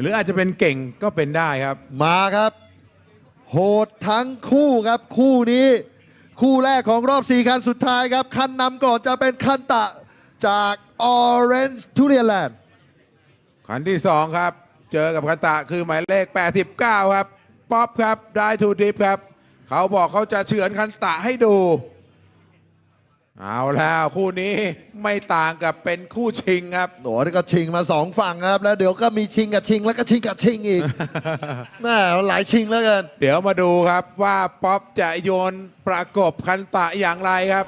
หรืออาจจะเป็นเก่งก็เป็นได้ครับ มาครับ โหดทั้งคู่ครับ คู่นี้ คู่แรกของรอบ4คันสุดท้ายครับ คันนำก่อนจะเป็นคันตะจาก Orange t u r i a n Land คันที่ 2 ครับ เจอกับคันตะคือหมายเลข 89 ครับ ป๊อปครับ ได้ทูดิฟครับ เขาบอกเขาจะเฉือนคันตะให้ดู เอาแล้วคู่นี้ไม่ต่างกับเป็นคู่ชิงครับโหนี่ก็ชิงมาสองฝั่งครับ แล้วเดี๋ยวก็มีชิงกับชิงแล้วก็ชิงกับชิงอีกแม่หลายชิงแล้วกันเดี๋ยวมาดูครับว่าป๊อปจะโยนประกบคันตะอย่างไรครับ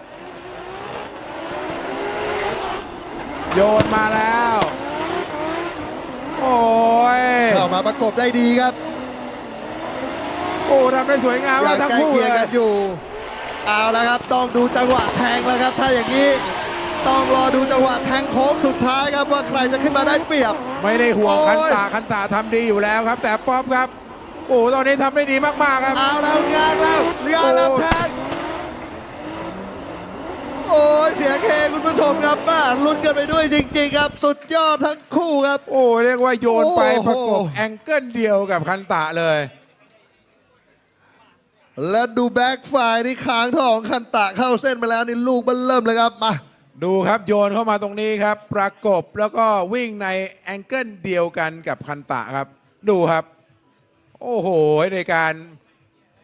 โยนมาแล้ว โอ้ยเข้ามาประกบได้ดีครับ โอ้ทำได้สวยงามยัมากงทั้งใกล้คู่เคียงเลกัยนอยู่ เอาแล้วครับ ต้องดูจังหวะแทงแล้วครับ ถ้าอย่างนี้ต้องรอดูจังหวะแทงโค้งสุดท้ายครับว่าใครจะขึ้นมาได้เปรียบ ไม่ได้ห่วงโอ้ยคันตะคันตะทำดีอยู่แล้วครับ แต่ป๊อปครับ โอ้ตอนนี้ทำได้ดีมากๆครับ เอาแล้วงานแล้วงานแล้วโอ้แทงโอ้ยเสียเคคุณผู้ชมครับมาลุ้นกันไปด้วยจริง ๆ ครับ สุดยอดทั้งคู่ครับ โอ้เรียกว่าโยนไปโอ้โห ประกบแองเกิลเดียวกับคันตะเลย และดูแบ็กไฟที่ค้างทองคันตะเข้าเส้นไปแล้วนี่ลูกมันเริ่มเลยครับมาดูครับโยนเข้ามาตรงนี้ครับ ประกบแล้วก็วิ่งในแองเกิลเดียวกันกับคันตะครับ ดูครับ โอ้โหในการ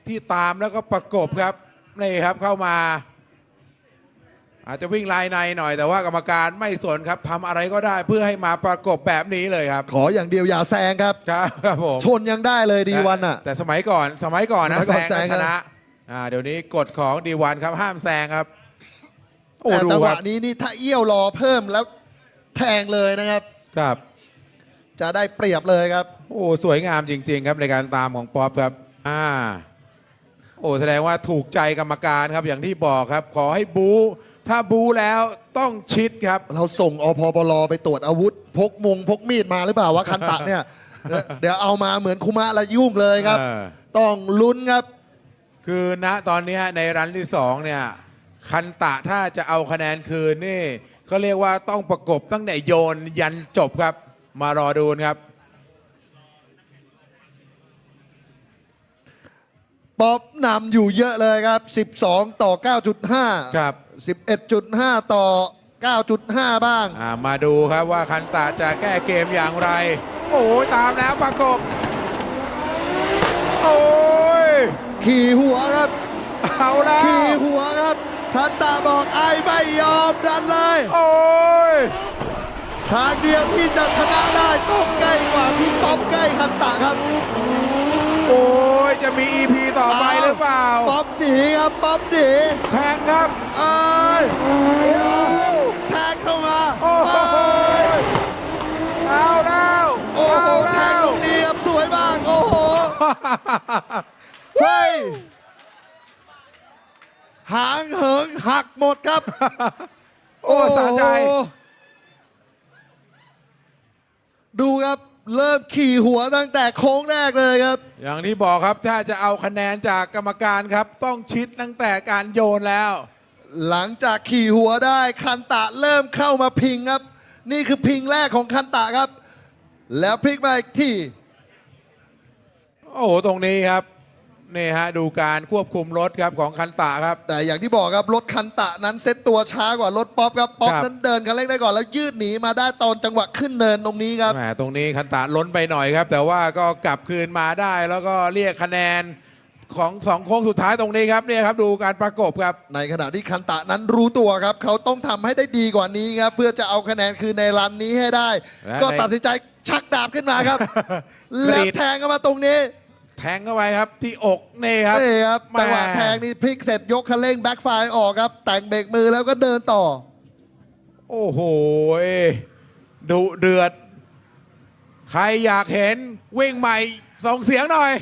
ที่ตามแล้วก็ประกบครับนี่ครับเข้ามา อาจจะวิ่งลายในหน่อยแต่ว่ากรรมการไม่สนครับทำอะไรก็ได้เพื่อให้มาประกบแบบนี้เลยครับ ขออย่างเดียวอย่าแซงครับ ครับครับผมชนยังได้เลยดีวันอะ แต่สมัยก่อนสมัยก่อนนะสมัยก่อนแซง ก็แซงชนะนะอ่าเดี๋ยวนี้กฎของดีวันครับห้ามแซงครับ โอ้แต่ดูจังหควรับะนี้นี่ถ้าเอี้ยวรอเพิ่มแล้วแทงเลยนะครับ ครับ จะได้เปรียบเลยครับ โอ้สวยงามจริง ๆ ครับในการตามของป๊อปครับ อ่า โอ้แสดงว่าถูกใจกรรมการครับอย่างที่บอกครับ ขอให้บู๊ถ้าบู๊แล้วต้องชิดครับ เราส่งอพปลไปตรวจอาวุธ พกมงพกมีดมาหรือเปล่าวะคันตะเนี่ย เดี๋ยวเดี๋ยวเอามาเหมือนคุมะและยุ่งเลยครับ เออ ต้องลุ้นครับ คือณตอนเนี้ยในรันที่สองเนี่ยคันตะถ้าจะเอาคะแนนคืนนี่เขาเรียกว่าต้องประกบตั้งแต่โยนยันจบครับ มารอดูนะครับ ป๊อปนำอยู่เยอะเลยครับ 12 ต่อ 9.5 ครับ 11.5 ต่อ 9.5 บ้าง อ่ามาดูครับว่าคันตะจะแก้เกมอย่างไร โอ้ยตามแล้วประกบ โอ้ย ขี่หัวครับ เอาแล้ว ขี่หัวครับคันตะบอกไอไม่ยอมดันเลย โอ้ย ทางเดียวที่จะชนะได้ต้องใกล้กว่าพี่ป๊อปใกล้คันตะครับ โอ้ย จะมี EP ต่อไปหรือเปล่า ป๊อปหนีครับป๊อปหนีแทงครับ เอ้ยแทงเข้ามาโอ้โห เอ้ยเอาแล้วโอ้โห เอาแทแล้งวตรงนี้ครับสวยมาก โอ้โห เฮ้ย หางเหิงหักหมดครับ โอ้สะใจโอ้โหดูครับ เริ่มขี่หัวตั้งแต่โค้งแรกเลยครับ อย่างที่บอกครับถ้าจะเอาคะแนนจากกรรมการครับ ต้องชิดตั้งแต่การโยนแล้ว หลังจากขี่หัวได้คันตะเริ่มเข้ามาพิงครับ นี่คือพิงแรกของคันตะครับ แล้วพลิกมาอีกทีโอ้โห ตรงนี้ครับ นี่ฮะดูการควบคุมรถครับของคันตะครับ แต่อย่างที่บอกครับรถคันตะนั้นเซ็ตตัวช้ากว่ารถป๊อปครับป๊อปครับ นั้นเดินคันเร่งได้ก่อนแล้วยืดหนีมาได้ตอนจังหวะขึ้นเนินตรงนี้ครับ แหมตรงนี้คันตะล้นไปหน่อยครับ แต่ว่าก็กลับคืนมาได้ แล้วก็เรียกคะแนนของสองโค้งสุดท้ายตรงนี้ครับเนี่ยครับดูการประกบครับ ในขณะที่คันตะนั้นรู้ตัวครับเขาต้องทำให้ได้ดีกว่านี้ครับเพื่อจะเอาคะแนนคืนในรันนี้ให้ได้ และก็ในตัดสินใจชักดาบขึ้นมาครับกแล้วรีดแทงเข้ามาตรงนี้แทงเข้าไปครับที่อกนี่ครับนี่ครับแม่จังหวะแทงนี่พลิกเสร็จยกคันเร่งแบ็คไฟออกครับ แต่งเบรกมือแล้วก็เดินต่อ โอ้โหดุเดือด ใครอยากเห็นวิ่งใหม่ส่งเสียงหน่อย